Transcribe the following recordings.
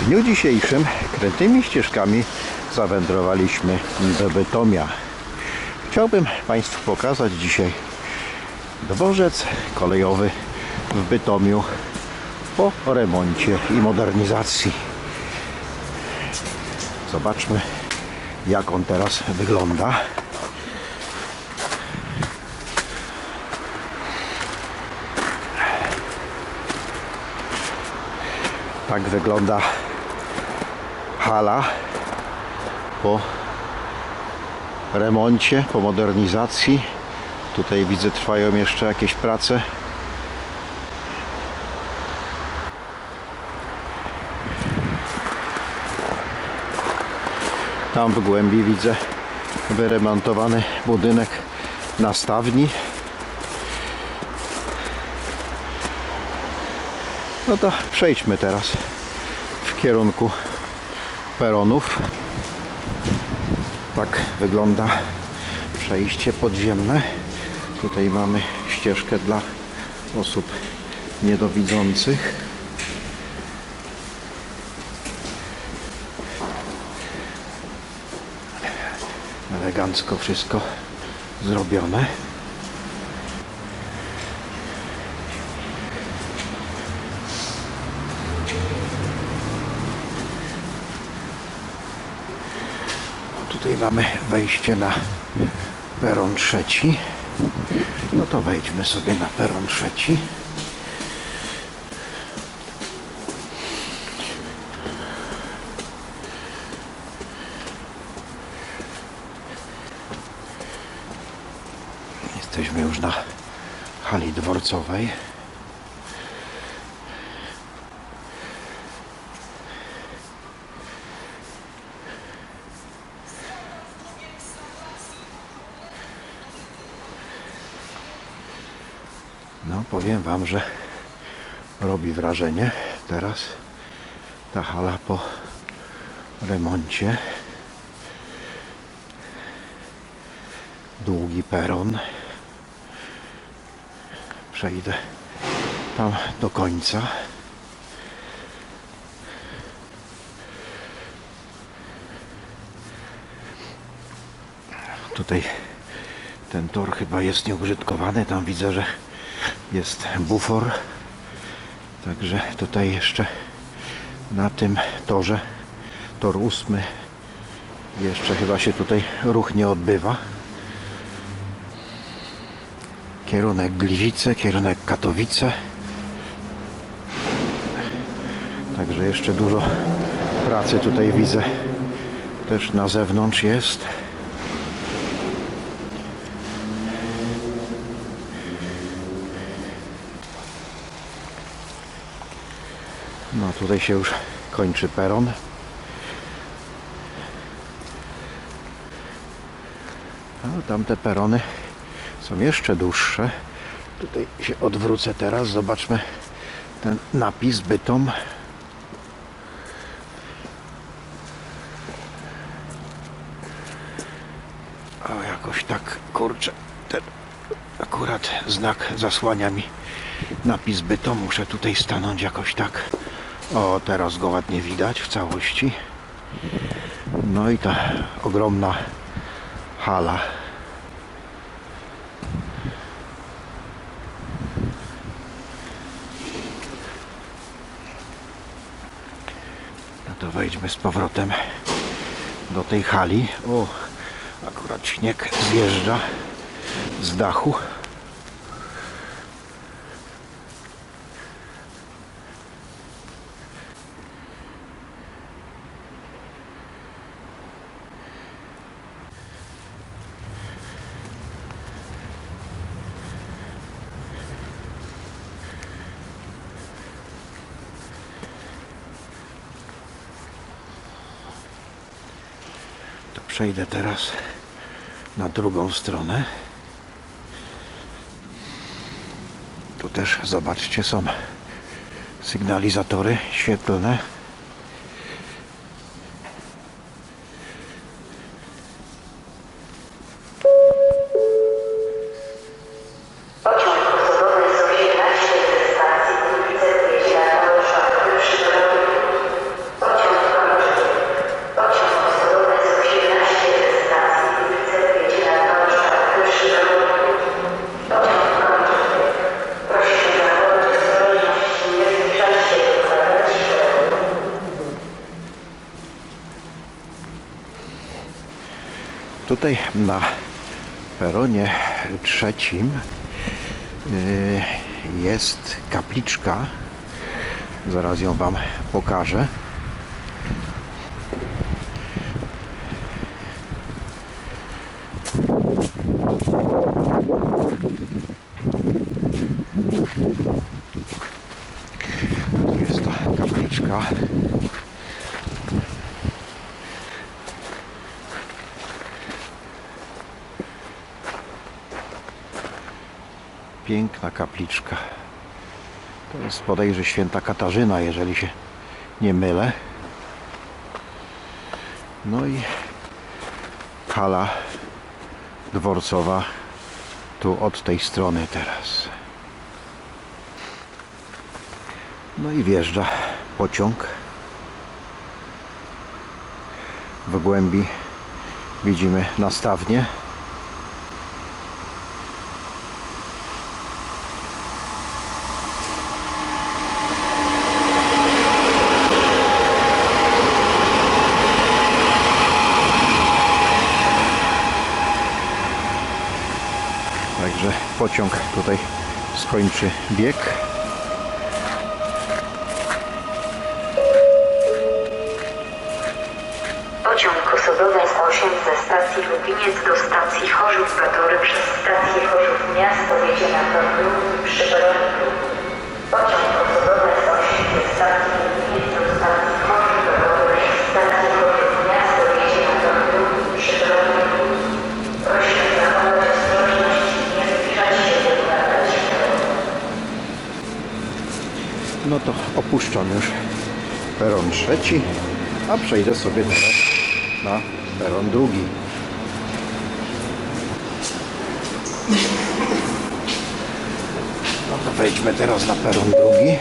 W dniu dzisiejszym krętymi ścieżkami zawędrowaliśmy do Bytomia. Chciałbym Państwu pokazać dzisiaj dworzec kolejowy w Bytomiu po remoncie i modernizacji. Zobaczmy jak on teraz wygląda. Tak wygląda hala po remoncie, po modernizacji. Tutaj widzę trwają jeszcze jakieś prace. Tam w głębi widzę wyremontowany budynek nastawni. No to przejdźmy teraz w kierunku peronów. Tak wygląda przejście podziemne. Tutaj mamy ścieżkę dla osób niedowidzących. Elegancko wszystko zrobione. Tutaj mamy wejście na peron trzeci. No to wejdźmy sobie na peron trzeci. Jesteśmy już na hali dworcowej. No, powiem Wam, że robi wrażenie teraz ta hala po remoncie. Długi peron. Przejdę tam do końca. Tutaj ten tor chyba jest nieużytkowany. Tam widzę, że jest bufor. Także tutaj jeszcze na tym torze, tor ósmy, jeszcze chyba się tutaj ruch nie odbywa. Kierunek Gliwice, kierunek Katowice. Także jeszcze dużo pracy tutaj widzę. Też na zewnątrz jest. No tutaj się już kończy peron. A tamte perony są jeszcze dłuższe. Tutaj się odwrócę teraz. Zobaczmy ten napis Bytom. O, jakoś tak, kurczę, ten akurat znak zasłania mi napis Bytom. Muszę tutaj stanąć jakoś tak. O, teraz go ładnie widać w całości. No i ta ogromna hala. No to wejdźmy z powrotem do tej hali. O, akurat śnieg zjeżdża z dachu. To przejdę teraz na drugą stronę. Tu też zobaczcie są sygnalizatory świetlne. Tutaj na peronie trzecim y, jest kapliczka. Zaraz ją Wam pokażę. Tu jest ta kapliczka. Piękna kapliczka. To jest bodajże święta Katarzyna, jeżeli się nie mylę. No i hala dworcowa tu od tej strony teraz. No i wjeżdża pociąg. W głębi widzimy nastawnie. Także pociąg tutaj skończy bieg. Opuszczam już peron trzeci, a przejdę sobie teraz na peron drugi. No to wejdźmy teraz na peron drugi.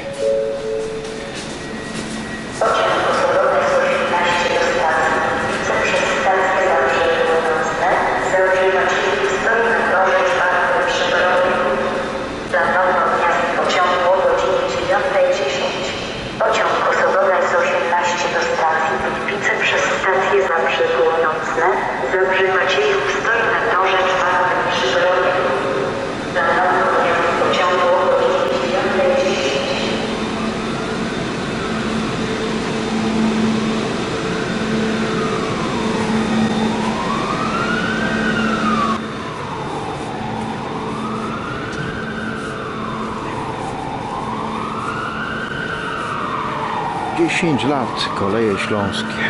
10 lat koleje śląskie.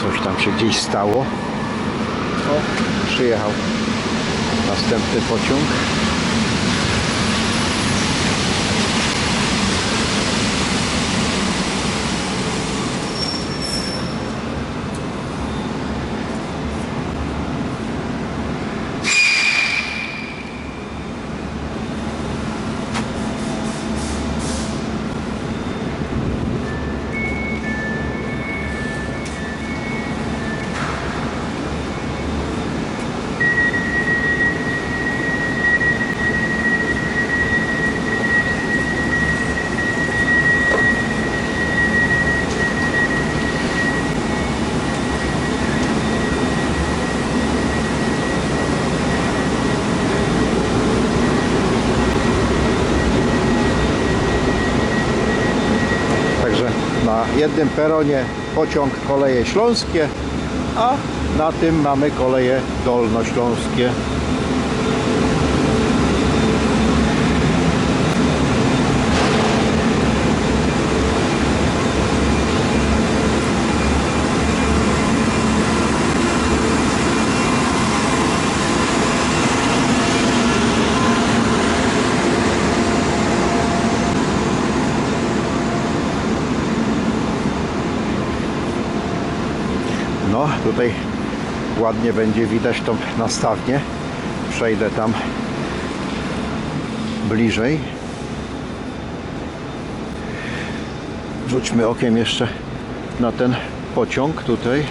Coś tam się gdzieś stało. O, przyjechał następny pociąg. Także na jednym peronie pociąg koleje śląskie, a na tym mamy koleje dolnośląskie. No, tutaj ładnie będzie widać tą nastawnię. Przejdę tam bliżej. Rzućmy okiem jeszcze na ten pociąg tutaj.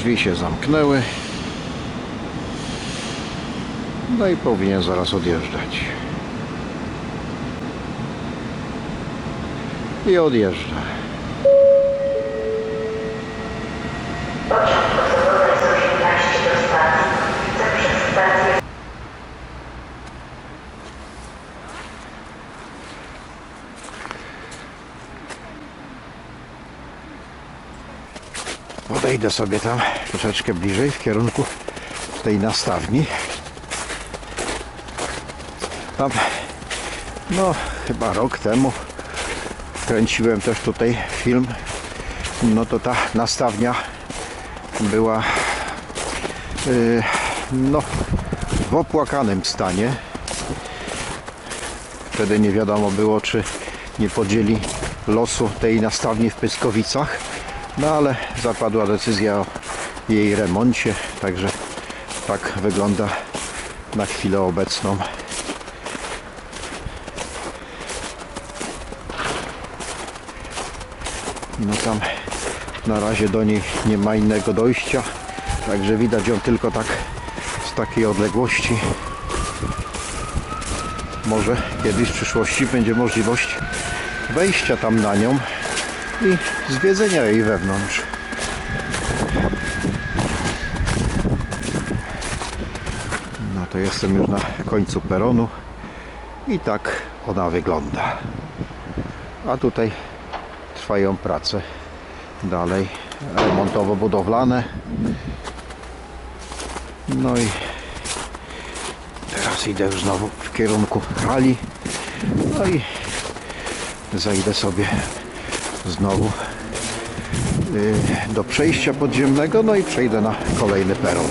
Drzwi się zamknęły. No i powinien zaraz odjeżdżać. I odjeżdża. Pociąg osobowy S18 do stacji Gliwice przez stację Podejdę sobie tam troszeczkę bliżej w kierunku tej nastawni. Tam, no chyba rok temu kręciłem też tutaj film. No to ta nastawnia była yy, no w opłakanym stanie. Wtedy nie wiadomo było, czy nie podzieli losu tej nastawni w Pyskowicach. No ale zapadła decyzja o jej remoncie, także tak wygląda na chwilę obecną. No tam na razie do niej nie ma innego dojścia, także widać ją tylko tak z takiej odległości. Może kiedyś w przyszłości będzie możliwość wejścia tam na nią i zwiedzenia jej wewnątrz. No to jestem już na końcu peronu i tak ona wygląda. A tutaj trwają prace dalej remontowo-budowlane. No i teraz idę już znowu w kierunku hali. No i zajdę sobie znowu y, do przejścia podziemnego, no i przejdę na kolejny peron.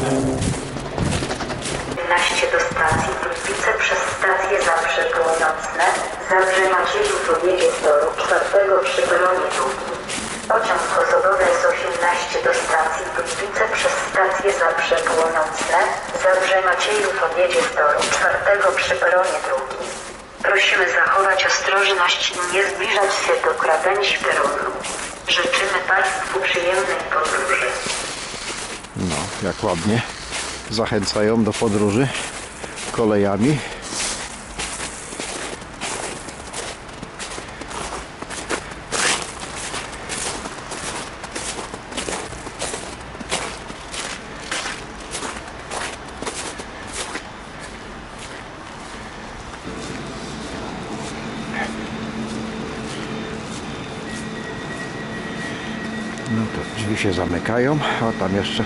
11 do stacji Gliwice przez stację Zabrze Północne. Zabrze Maciejów odjedzie z toru czwartego przy peronie drugim. Pociąg osobowy S18 do stacji Gliwice przez stację Zabrze Północne. Zabrze Maciejów odjedzie z toru czwartego przy peronie drugim. Prosimy zachować ostrożność i nie zbliżać się do krawędzi peronu. Życzymy Państwu przyjemnej podróży. No, jak ładnie zachęcają do podróży kolejami. No to drzwi się zamykają, a tam jeszcze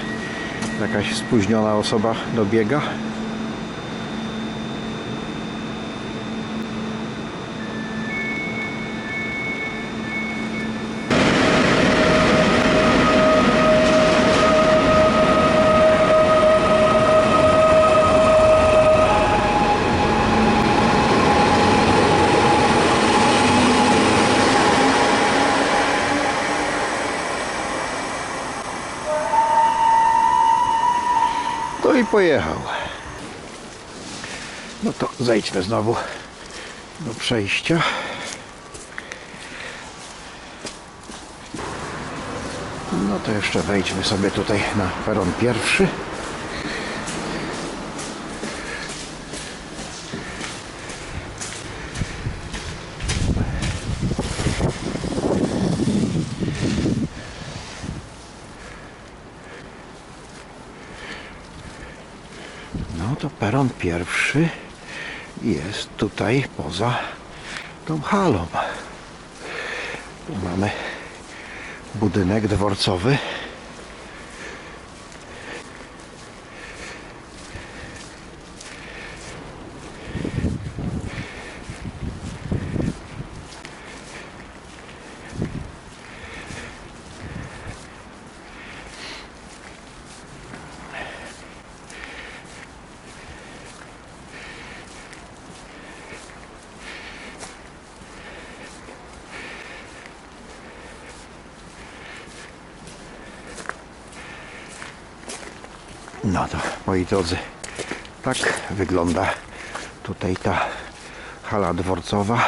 jakaś spóźniona osoba dobiega. No i pojechał. No to zejdźmy znowu do przejścia. No to jeszcze wejdźmy sobie tutaj na peron pierwszy. No to peron pierwszy jest tutaj poza tą halą. Tu mamy budynek dworcowy. No to moi drodzy, tak wygląda tutaj ta hala dworcowa.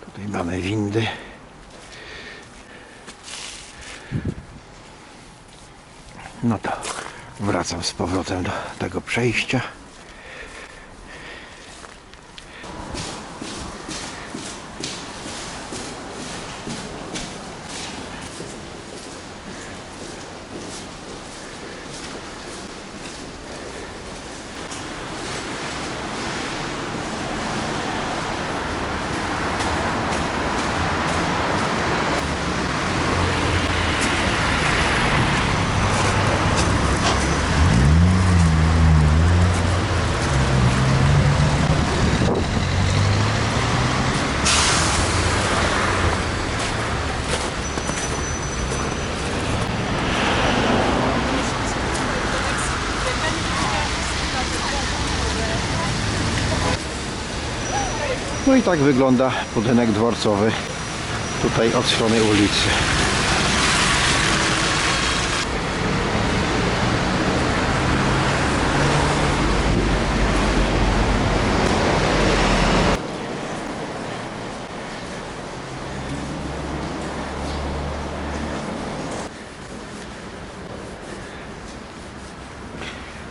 Tutaj mamy windy. No to wracam z powrotem do tego przejścia. No i tak wygląda budynek dworcowy tutaj od strony ulicy.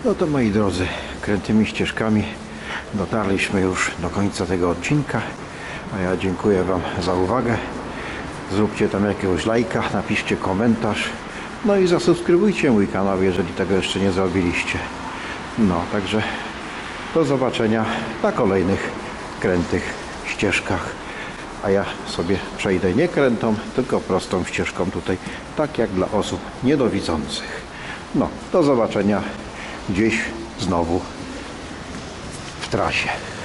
No to moi drodzy, krętymi ścieżkami dotarliśmy już do końca tego odcinka. A ja dziękuję Wam za uwagę. Zróbcie tam jakiegoś lajka, napiszcie komentarz. No i zasubskrybujcie mój kanał, jeżeli tego jeszcze nie zrobiliście. No, także do zobaczenia na kolejnych krętych ścieżkach. A ja sobie przejdę nie krętą, tylko prostą ścieżką tutaj, tak jak dla osób niedowidzących. No, do zobaczenia gdzieś znowu w trasie.